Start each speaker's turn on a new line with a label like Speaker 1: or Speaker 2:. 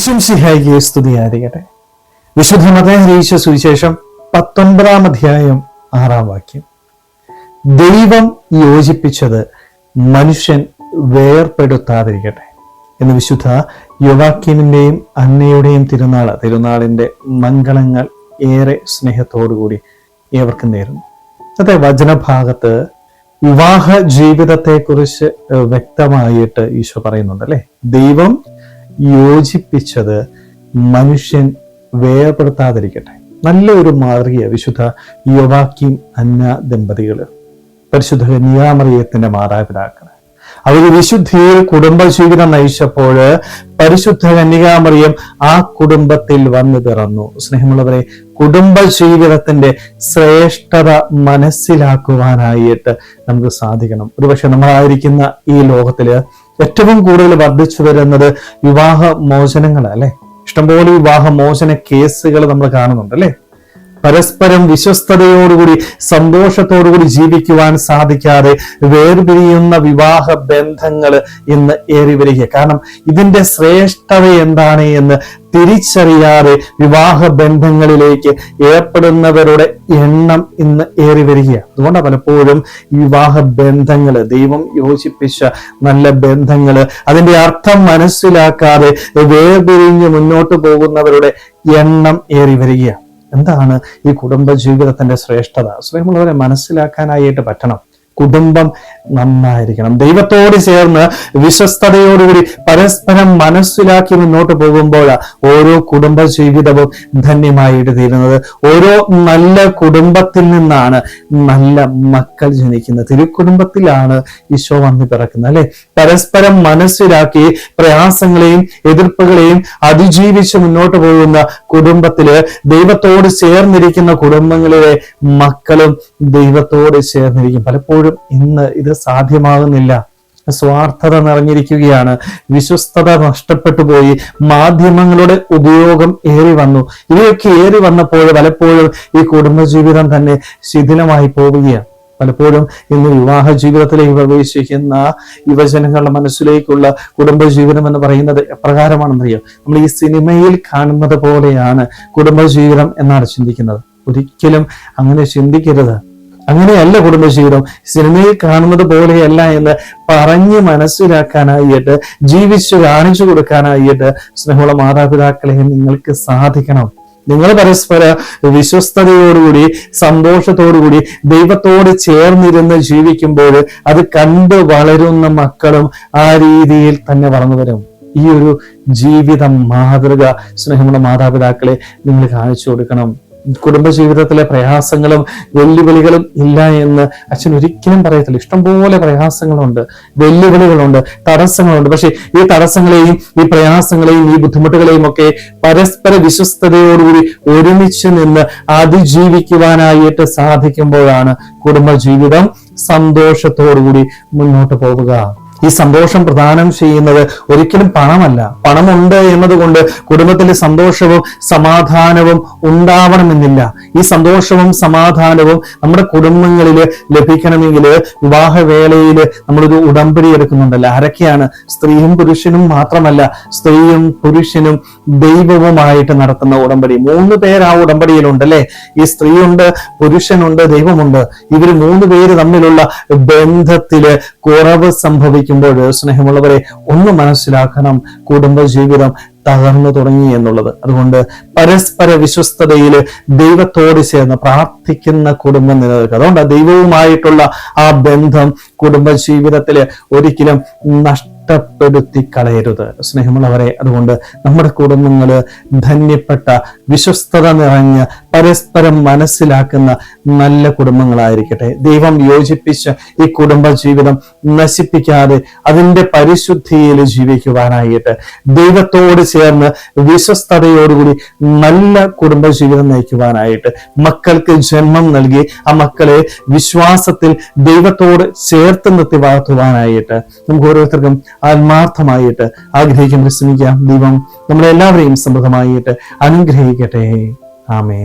Speaker 1: ഈശ്വംസിഹായിക്ക് സ്തുതിയായിരിക്കട്ടെ. വിശുദ്ധ മതഹരീശ സുവിശേഷം പത്തൊൻപതാം അധ്യായം ആറാം വാക്യം. ദൈവം യോജിപ്പിച്ചത് മനുഷ്യൻ വേർപെടുത്താതിരിക്കട്ടെ എന്ന് വിശുദ്ധ യുവാക്യമിന്റെയും അന്നയുടെയും തിരുനാൾ തിരുനാളിന്റെ മംഗളങ്ങൾ ഏറെ സ്നേഹത്തോടുകൂടി ഏവർക്കും നേരുന്നു. അതെ വചനഭാഗത്ത് വിവാഹ ജീവിതത്തെക്കുറിച്ച് വ്യക്തമായിട്ട് ഈശോ പറയുന്നുണ്ട് അല്ലേ ദൈവം യോജിപ്പിച്ചത് മനുഷ്യൻ വേർപെടുത്താതിരിക്കട്ടെ. നല്ല ഒരു മാതൃകയ വിശുദ്ധ യുവാക്കിയും അന്ന ദമ്പതികൾ പരിശുദ്ധ കന്യാമറിയത്തിന്റെ മാതാപിതാക്കൾ അവർ വിശുദ്ധിയിൽ കുടുംബജീവിതം നയിച്ചപ്പോൾ പരിശുദ്ധ കന്യകാമറിയം ആ കുടുംബത്തിൽ വന്നു പിറന്നു. സ്നേഹമുള്ളവരെ കുടുംബജീവിതത്തിന്റെ ശ്രേഷ്ഠത മനസ്സിലാക്കുവാനായിട്ട് നമുക്ക് സാധിക്കണം. ഒരുപക്ഷെ നമ്മളായിരിക്കുന്ന ഈ ലോകത്തിൽ ഏറ്റവും കൂടുതൽ വർദ്ധിച്ചു വരുന്നത് വിവാഹ മോചനങ്ങളല്ലേ ഇഷ്ടംപോലെ വിവാഹ മോചന കേസുകൾ നമ്മൾ കാണുന്നുണ്ട് അല്ലെ? പരസ്പരം വിശ്വസ്തയോടുകൂടി സന്തോഷത്തോടുകൂടി ജീവിക്കുവാൻ സാധിക്കാതെ വേർപിരിയുന്ന വിവാഹ ബന്ധങ്ങൾ ഇന്ന് ഏറി വരിക കാരണം ഇതിന്റെ ശ്രേഷ്ഠത എന്താണ് എന്ന് തിരിച്ചറിയാതെ വിവാഹ ബന്ധങ്ങളിലേക്ക് ഏർപ്പെടുന്നവരുടെ എണ്ണം ഇന്ന് ഏറി വരികയാണ് അതുകൊണ്ടാണ് പലപ്പോഴും വിവാഹ ബന്ധങ്ങൾ ദൈവം യോജിപ്പിച്ച നല്ല ബന്ധങ്ങൾ അതിന്റെ അർത്ഥം മനസ്സിലാക്കാതെ വേർപിരിഞ്ഞ് മുന്നോട്ട് പോകുന്നവരുടെ എണ്ണം ഏറി വരികയാണ് എന്താണ് ഈ കുടുംബ ജീവിതത്തിന്റെ ശ്രേഷ്ഠത? സ്വയമുള്ളവരെ മനസ്സിലാക്കാനായിട്ട് പറ്റണം. കുടുംബം നന്നായിരിക്കണം. ദൈവത്തോട് ചേർന്ന് വിശ്വസ്തയോടുകൂടി പരസ്പരം മനസ്സിലാക്കി മുന്നോട്ട് പോകുമ്പോൾ ഓരോ കുടുംബ ജീവിതവും ധന്യമായിട്ട് തീരുന്നത്. ഓരോ നല്ല കുടുംബത്തിൽ നിന്നാണ് നല്ല മക്കൾ ജനിക്കുന്നത്. തിരുക്കുടുംബത്തിലാണ് ഈശോ വന്ന് പിറക്കുന്നത് അല്ലെ? പരസ്പരം മനസ്സിലാക്കി പ്രയാസങ്ങളെയും എതിർപ്പുകളെയും അതിജീവിച്ച് മുന്നോട്ട് പോകുന്ന കുടുംബത്തിൽ ദൈവത്തോട് ചേർന്നിരിക്കുന്ന കുടുംബങ്ങളിലെ മക്കളും ദൈവത്തോട് ചേർന്നിരിക്കും. പലപ്പോഴും ഇന്ന് ഇത് സാധ്യമാകുന്നില്ല. സ്വാർത്ഥത നിറഞ്ഞിരിക്കുകയാണ്. വിശ്വസ്തത നഷ്ടപ്പെട്ടു പോയി. മാധ്യമങ്ങളുടെ ഉപയോഗം ഏറി വന്നു. ഇവയൊക്കെ ഏറി വന്നപ്പോൾ പലപ്പോഴും ഈ കുടുംബജീവിതം തന്നെ ശിഥിലമായി പോവുകയാണ്. പലപ്പോഴും ഇന്ന് വിവാഹ ജീവിതത്തിലേക്ക് പ്രവേശിക്കുന്ന യുവജനങ്ങളുടെ മനസ്സിലേക്കുള്ള കുടുംബജീവിതം എന്ന് പറയുന്നത് എപ്രകാരമാണെന്നറിയോ? നമ്മൾ ഈ സിനിമയിൽ കാണുന്നത് പോലെയാണ് കുടുംബജീവിതം എന്നാണ് ചിന്തിക്കുന്നത്. ഒരിക്കലും അങ്ങനെ ചിന്തിക്കരുത്. അങ്ങനെയല്ല കുടുംബജീവിതം. സിനിമയിൽ കാണുന്നത് പോലെയല്ല എന്ന് പറഞ്ഞ് മനസ്സിലാക്കാനായിട്ട് ജീവിച്ചു കാണിച്ചു കൊടുക്കാനായിട്ട് സ്നേഹമുള്ള മാതാപിതാക്കളെ നിങ്ങൾക്ക് സാധിക്കണം. നിങ്ങൾ പരസ്പര വിശ്വസ്തയോടുകൂടി സന്തോഷത്തോടുകൂടി ദൈവത്തോട് ചേർന്നിരുന്ന് ജീവിക്കുമ്പോൾ അത് കണ്ടു വളരുന്ന മക്കളും ആ രീതിയിൽ തന്നെ വളർന്നു വരും. ഈ ഒരു ജീവിത മാതൃക സ്നേഹമുള്ള മാതാപിതാക്കളെ നിങ്ങൾ കാണിച്ചു കൊടുക്കണം. കുടുംബജീവിതത്തിലെ പ്രയാസങ്ങളും വെല്ലുവിളികളും ഇല്ല എന്ന് അച്ഛൻ ഒരിക്കലും പറയത്തില്ല. ഇഷ്ടംപോലെ പ്രയാസങ്ങളുണ്ട് വെല്ലുവിളികളുണ്ട് തടസ്സങ്ങളുണ്ട്. പക്ഷെ ഈ തടസ്സങ്ങളെയും ഈ പ്രയാസങ്ങളെയും ഈ ബുദ്ധിമുട്ടുകളെയും ഒക്കെ പരസ്പര വിശ്വസ്തയോടുകൂടി ഒരുമിച്ച് നിന്ന് അതിജീവിക്കുവാനായിട്ട് സാധിക്കുമ്പോഴാണ് കുടുംബജീവിതം സന്തോഷത്തോടുകൂടി മുന്നോട്ട് പോവുക. ഈ സന്തോഷം പ്രദാനം ചെയ്യുന്നത് ഒരിക്കലും പണമല്ല. പണമുണ്ട് എന്നതുകൊണ്ട് കുടുംബത്തിലെ സന്തോഷവും സമാധാനവും ഉണ്ടാവണമെന്നില്ല. ഈ സന്തോഷവും സമാധാനവും നമ്മുടെ കുടുംബങ്ങളിൽ ലഭിക്കണമെങ്കിൽ വിവാഹവേളയിൽ നമ്മളൊരു ഉടമ്പടി എടുക്കുന്നുണ്ടല്ലോ. ആരൊക്കെയാണ്? സ്ത്രീയും പുരുഷനും മാത്രമല്ല സ്ത്രീയും പുരുഷനും ദൈവവുമായിട്ട് നടത്തുന്ന ഉടമ്പടി. മൂന്ന് പേർ ആ ഉടമ്പടിയിലുണ്ട് അല്ലെ ഈ സ്ത്രീയുണ്ട് പുരുഷനുണ്ട് ദൈവമുണ്ട്. ഇവർ മൂന്ന് പേര് തമ്മിലുള്ള ബന്ധത്തിൽ കുറവ് സംഭവിക്കും. ജീവിക്കുമ്പോൾ സ്നേഹമുള്ളവരെ ഒന്ന് മനസ്സിലാക്കണം കുടുംബജീവിതം തകർന്നു തുടങ്ങി എന്നുള്ളത്. അതുകൊണ്ട് പരസ്പര വിശ്വസ്തതയിൽ ദൈവത്തോട് ചേർന്ന് പ്രാർത്ഥിക്കുന്ന കുടുംബം നിലനിൽക്കുക. അതുകൊണ്ട് ദൈവവുമായിട്ടുള്ള ആ ബന്ധം കുടുംബ കുടുംബജീവിതത്തിൽ ഒരിക്കലും നഷ്ട നഷ്ടപ്പെടുത്തി കളയരുത് സ്നേഹമുള്ളവരെ അതുകൊണ്ട് നമ്മുടെ കുടുംബങ്ങൾ ധന്യപ്പെട്ട വിശ്വസ്തത നിറഞ്ഞ പരസ്പരം മനസ്സിലാക്കുന്ന നല്ല കുടുംബങ്ങളായിരിക്കട്ടെ. ദൈവം യോജിപ്പിച്ച ഈ കുടുംബ ജീവിതം നശിപ്പിക്കാതെ അതിന്റെ പരിശുദ്ധിയിൽ ജീവിക്കുവാനായിട്ട് ദൈവത്തോട് ചേർന്ന് വിശ്വസ്തതയോടുകൂടി നല്ല കുടുംബ ജീവിതം നയിക്കുവാനായിട്ട് മക്കൾക്ക് ജന്മം നൽകി ആ മക്കളെ വിശ്വാസത്തിൽ ദൈവത്തോട് ചേർത്ത് നിർത്തി വളർത്തുവാനായിട്ട് നമുക്ക് ഓരോരുത്തർക്കും ആത്മാർത്ഥമായിട്ട് ആഗ്രഹിക്കാൻ ശ്രമിക്കാം ദൈവം നമ്മളെല്ലാവരെയും സമൃദ്ധമായിട്ട് അനുഗ്രഹിക്കട്ടെ. ആമേ